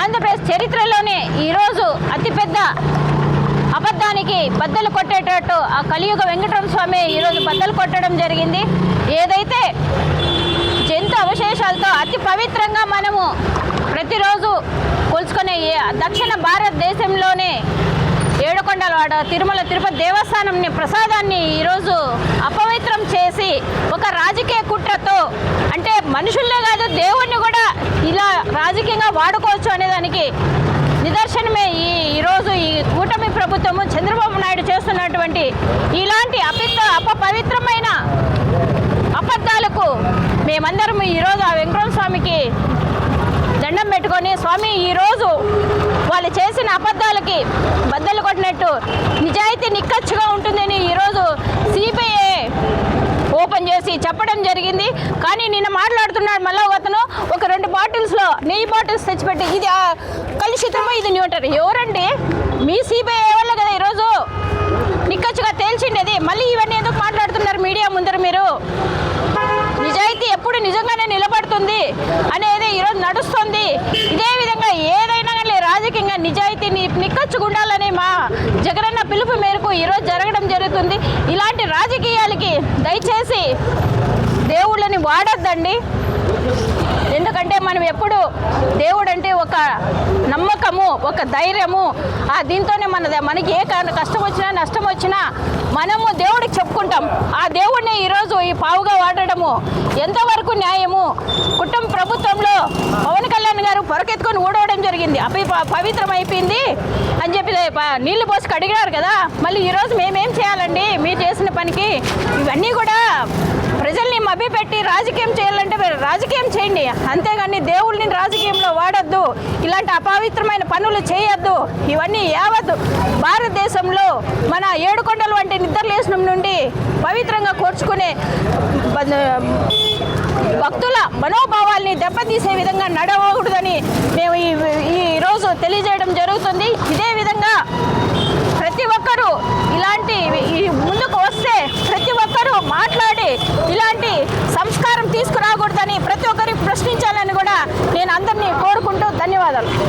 ఆంధ్రప్రదేశ్ చరిత్రలోనే ఈరోజు అతిపెద్ద అబద్ధానికి బద్దలు కొట్టేటట్టు ఆ కలియుగ వెంకటరమణ స్వామి ఈరోజు బద్దలు కొట్టడం జరిగింది. ఏదైతే జంతు అవశేషాలతో అతి పవిత్రంగా మనము ప్రతిరోజు కొలుచుకునే ఏ దక్షిణ భారతదేశంలోనే ఏడుకొండలవాడ తిరుమల తిరుపతి దేవస్థానంని ప్రసాదాన్ని ఈరోజు అపవిత్రం చేసి ఒక రాజకీయ కుట్రతో అంటే మనుషుల్లే కాదు దేవుణ్ణి కూడా రాజకీయంగా వాడుకోవచ్చు అనేదానికి నిదర్శనమే ఈ ఈరోజు ఈ కూటమి ప్రభుత్వము చంద్రబాబు నాయుడు చేస్తున్నటువంటి ఇలాంటి అపిత్త అపవిత్రమైన అబద్ధాలకు మేమందరం ఈరోజు ఆ వెంకటరమణ స్వామికి దండం పెట్టుకొని స్వామి ఈరోజు వాళ్ళు చేసిన అబద్ధాలకి బద్దలు కొట్టినట్టు నిజాయితీ నిక్కచ్చుగా ఉంటుందని ఈరోజు సిబిఐ ఓపెన్ చేసి చెప్పడం జరిగింది. కానీ నిన్న మాట్లాడుతున్నాడు మళ్ళీ ఒక అతను ఒక బాటిల్స్లో నెయ్యి బాటిల్స్ తెచ్చిపెట్టి ఇది కలుషితమో ఇది ఉంటారు ఎవరండి? మీ సిబిఐ వల్ల కదా ఈరోజు? నిక్కచ్చుగా తేల్చిండేది. మళ్ళీ ఇవన్నీ ఎందుకు మాట్లాడుతున్నారు మీడియా ముందర మీరు? నిజాయితీ ఎప్పుడు నిజంగానే నిలబడుతుంది అనేది ఈరోజు నడుస్తుంది. ఇదే విధంగా ఏదైనా కానీ రాజకీయంగా నిజాయితీ నిక్కచ్చుకుండాలని మా జగనన్న పిలుపు మేరకు ఈరోజు జరగడం జరుగుతుంది. ఇలాంటి రాజకీయాలకి దయచేసి దేవుళ్ళని వాడొద్దండి. ఎందుకంటే మనం ఎప్పుడు దేవుడు అంటే ఒక నమ్మకము ఒక ధైర్యము. ఆ దీంతోనే మన మనకి ఏ కష్టం వచ్చినా నష్టం వచ్చినా మనము దేవుడికి చెప్పుకుంటాం. ఆ దేవుడిని ఈరోజు ఈ పావుగా వాడడము ఎంతవరకు న్యాయము? కుటుంబ ప్రభుత్వంలో పవన్ కళ్యాణ్ గారు పొరకెత్తుకొని ఊడవడం జరిగింది. అవి పవిత్రం అయిపోయింది అని చెప్పి నీళ్ళు పోసి కడిగినారు కదా. మళ్ళీ ఈరోజు మేమేం చేయాలండి? మీరు చేసిన పనికి ఇవన్నీ కూడా ప్రజల్ని మభ్యపెట్టి రాజకీయం చేయాలి రాజకీయం చేయండి. అంతేగాని దేవుళ్ళని రాజకీయంలో వాడద్దు. ఇలాంటి అపవిత్రమైన పనులు చేయొద్దు. ఇవన్నీ యావద్దు భారతదేశంలో మన ఏడుకొండలు వంటి నిద్రలేసనం నుండి పవిత్రంగా కోర్చుకునే భక్తుల మనోభావాల్ని దెబ్బతీసే విధంగా నడవకూడదని మేము ఈ ఈరోజు తెలియజేయడం జరుగుతుంది. ఇదే విధంగా ప్రతి ఒక్కరూ ఇలాంటి ఈ ముందుకు వస్తే ప్రతి ఒక్కరూ మాట్లాడి ఇలాంటి సంస్కారం తీసుకురాకూడదని ప్రతి ఒక్కరికి ప్రశ్నించాలని కూడా నేను అందరినీ కోరుకుంటూ ధన్యవాదాలు.